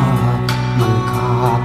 ัน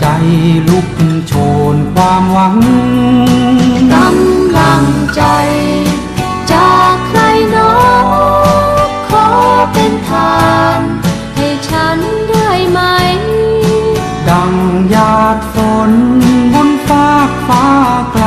ใจลุกโชนความหวังกำลังใจจากใครนอขอเป็นทาน ให้ฉันได้ไหม ดังหยาดฝนบนฟากฟ้าไกล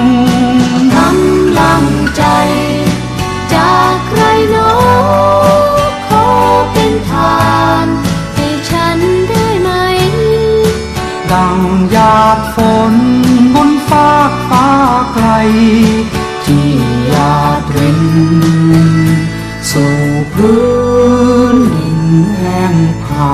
ที่หยาดรินสู่พื้นดินแห้งผา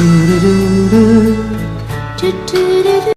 จุดจุดดูดูจุดจุด